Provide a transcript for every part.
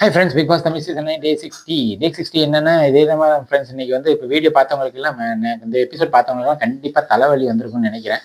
Hi friends Bigg Boss Tamil season day sixty day sixty என்னன்னா இதே தான் friends இன்னைக்கு வந்து இப்போ வீடியோ பார்த்தவங்களுக்கு எல்லாம் இந்த எபிசோட் பார்த்தவங்களுக்குலாம் கண்டிப்பாக தலைவலி வந்திருக்கும்னு நினைக்கிறேன்.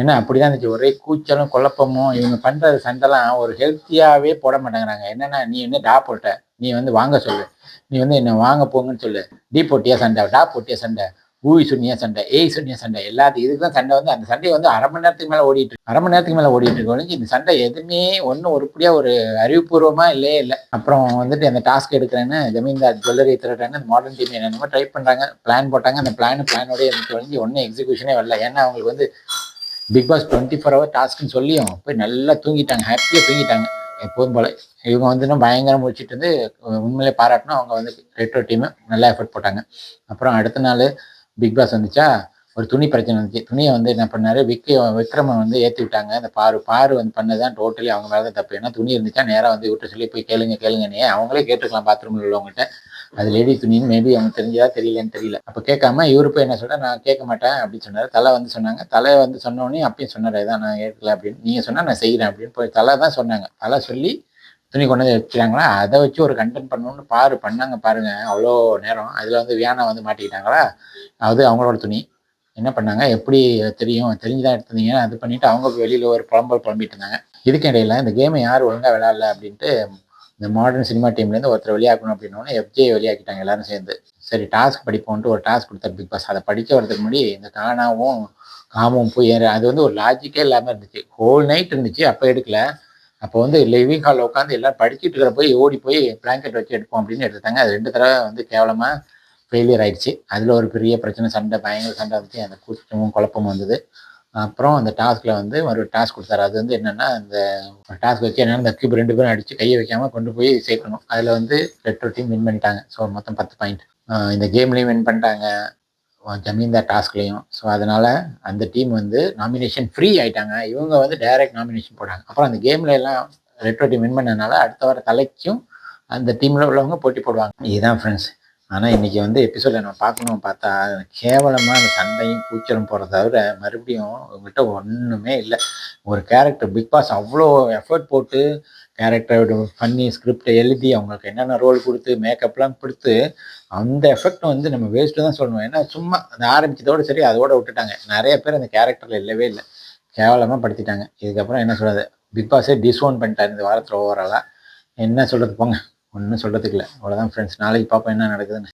ஏன்னா அப்படி தான் இருந்துச்சு. ஒரே கூச்சலும் குழப்பமும் இவங்க பண்ணுற சண்டைலாம் ஒரு ஹெல்த்தியாகவே போட மாட்டேங்கிறாங்க. என்னன்னா நீ வந்து டா போட்ட? நீ வந்து வாங்க சொல்லு. நீ வந்து என்ன வாங்க போங்கன்னு சொல்லு. டீ போட்டியா சண்டை? டா போட்டியா சண்டை? ஊழி சுண்ணியா சண்டை ஏய் சுண்ணியா சண்டை எல்லாத்தையும் இதுக்கு தான் சண்டை வந்து அந்த சண்டை வந்து அரை மணி நேரத்துக்கு மேலே ஓடிட்டு அரை மணி நேரத்துக்கு மேலே ஓடிட்டு இருக்கு. இந்த சண்டை எதுவுமே ஒன்றும் உருப்படியாக ஒரு அறிவுபூர்வமாக இல்லையே இல்லை. அப்புறம் வந்துட்டு அந்த டாஸ்க் எடுக்கிறேன்னு ஜமீன்தார் ஜுவல்லரி திருடுறேன்னு அந்த மாடர்ன் டீம் என்னென்னமோ ட்ரை பண்ணுறாங்க பிளான் போட்டாங்க. அந்த பிளான் பிளானோடய எனக்கு ஒழிஞ்சு ஒன்றும் எக்ஸிக்யூஷனே வரல. ஏன்னா அவங்களுக்கு வந்து Bigg Boss twenty four hour டாஸ்க்குன்னு சொல்லியும் போய் நல்லா தூங்கிட்டாங்க. ஹாப்பியாக தூங்கிட்டாங்க. எப்போதும் போல. இவங்க வந்து இன்னும் பயங்கரம் முடிச்சுட்டு வந்து உண்மையிலே பாராட்டணும். அவங்க வந்து ரெட்ரோ டீமு நல்லா எஃபர்ட் போட்டாங்க. அப்புறம் அடுத்த நாள் பிக் பாஸ் வந்துச்சா? ஒரு துணி பிரச்சனை வந்துச்சு. துணியை வந்து என்ன பண்ணாரு? விக்கி விக்ரம வந்து ஏற்றி விட்டாங்க. அந்த பாரு பாரு வந்து பண்ணதான் டோட்டலி அவங்க மேலே தான் தப்பு. ஏன்னா துணி இருந்துச்சா? நேராக வந்து விட்டு சொல்லி போய் கேளுங்க கேளுங்கன்னே அவங்களே கேட்டுக்கலாம் பாத்ரூமில் உள்ளவங்ககிட்ட. அது லேடி துணின்னு மேபி அவங்க தெரிஞ்சதா தெரியலன்னு தெரியல. அப்போ கேட்காம இவரு போய் என்ன சொல்கிறேன் நான் கேட்க மாட்டேன் அப்படின்னு சொன்னார். தலை வந்து சொன்னாங்க. தலை வந்து சொன்னோடனே அப்பயும் சொன்னார் இதான் நான் கேட்கல அப்படின்னு. நீங்கள் சொன்னால் நான் செய்கிறேன் அப்படின்னு போய் தலை தான் சொன்னாங்க. தலை சொல்லி துணி கொண்டு வந்து வச்சுட்டாங்களா? அதை வச்சு ஒரு கண்டென்ட் பண்ணணும்னு பாரு பண்ணாங்க பாருங்க. அவ்வளோ நேரம். அதில் வந்து வியானா வந்து மாட்டிக்கிட்டாங்களா? அது அவங்களோட துணி. என்ன பண்ணாங்க? எப்படி தெரியும்? தெரிஞ்சுதான் எடுத்தீங்க அது பண்ணிட்டு அவங்க வெளியில் ஒரு புலம்பல் புலம்பிட்டு இருந்தாங்க இதுக்கு இடையில இந்த கேமை யார் ஒழுங்காக விளையாடல அப்படின்ட்டு இந்த மாடர்ன் சினிமா டீம்லேருந்து ஒருத்தர் வெளியாக்கணும் அப்படின்னோடனே எஃப்ஜே வெளியாக்கிட்டாங்க எல்லாரும் சேர்ந்து. சரி டாஸ்க் படிப்போன்ட்டு ஒரு டாஸ்க் கொடுத்தாரு பிக் பாஸ் அதை படிக்க வரதுக்கு முன்னாடி இந்த காணாவும் காமும் போய் அது வந்து ஒரு லாஜிக்கே இல்லாமல் இருந்துச்சு. ஹோல் நைட் இருந்துச்சு. அப்போ எடுக்கல. அப்போ வந்து லிவிங் ஹாலில் உட்காந்து எல்லாம் படிச்சுட்டு இருக்கிற போய் ஓடி போய் பிளாங்கெட் வச்சு எடுப்போம் அப்படின்னு எடுத்தாங்க அது ரெண்டு தடவை வந்து கேவலமாக ஃபெயிலியர் ஆயிடுச்சு. அதில் ஒரு பெரிய பிரச்சனை சண்டை பயங்கர சண்டை வந்துச்சு அந்த கூச்சமும் குழப்பமும் வந்தது. அப்புறம் அந்த டாஸ்கில் வந்து ஒரு டாஸ்க் கொடுத்தாரு. அது வந்து என்னென்னா அந்த டாஸ்க் வச்சு என்னென்னா இந்த கியூப் ரெண்டு பேரும் அடித்து கையை வைக்காமல் கொண்டு போய் சேர்க்கணும். அதில் வந்து ரெட்ரோ டீம் வின் பண்ணிட்டாங்க. ஸோ மொத்தம் பத்து பாயிண்ட் இந்த கேம்லேயும் வின் பண்ணிட்டாங்க. ஜமீன்தார் டாஸ்க்லேயும். ஸோ அதனால் அந்த டீம் வந்து நாமினேஷன் ஃப்ரீ ஆகிட்டாங்க இவங்க வந்து டைரக்ட் நாமினேஷன் போட்டாங்க. அப்புறம் அந்த கேமில் எல்லாம் ரெட்ரோ டீம் வின் பண்ணனால அடுத்த வர தலைக்கும் அந்த டீமில் உள்ளவங்க போட்டி போடுவாங்க. இதுதான் ஃப்ரெண்ட்ஸ் ஆனால் இன்றைக்கி வந்து எபிசோடில் நம்ம பார்க்கணும் பார்த்தா கேவலமாக அந்த சண்டையும் கூச்சலும் போகிறத தவிர மறுபடியும் உங்கள்கிட்ட ஒன்றுமே இல்லை. ஒரு கேரக்டர் பிக் பாஸ் அவ்வளோ எஃபர்ட் போட்டு டேரக்டரோட பண்ணி ஸ்கிரிப்டை எழுதி அவங்களுக்கு என்னென்ன ரோல் கொடுத்து மேக்கப்லாம் கொடுத்து அந்த எஃபெக்ட் வந்து நம்ம வேஸ்ட்டு தான் சொல்லணும். ஏன்னா சும்மா அந்த ஆரம்பிச்சதோடு சரி அதோட விட்டுட்டாங்க. நிறைய பேர் அந்த கேரக்டரில் இல்லவே இல்லை. கேவலமாக படுத்திட்டாங்க. இதுக்கப்புறம் என்ன சொல்கிறது பிக் பாஸே டிஸ்ஓன் பண்ணிட்டார் இந்த வாரத்தில் ஓவராலாக என்ன சொல்கிறது போங்க. ஒன்றும் சொல்கிறதுக்கு இல்லை. அவ்வளோதான் ஃப்ரெண்ட்ஸ் நாளைக்கு பார்ப்போம் என்ன நடக்குதுன்னு.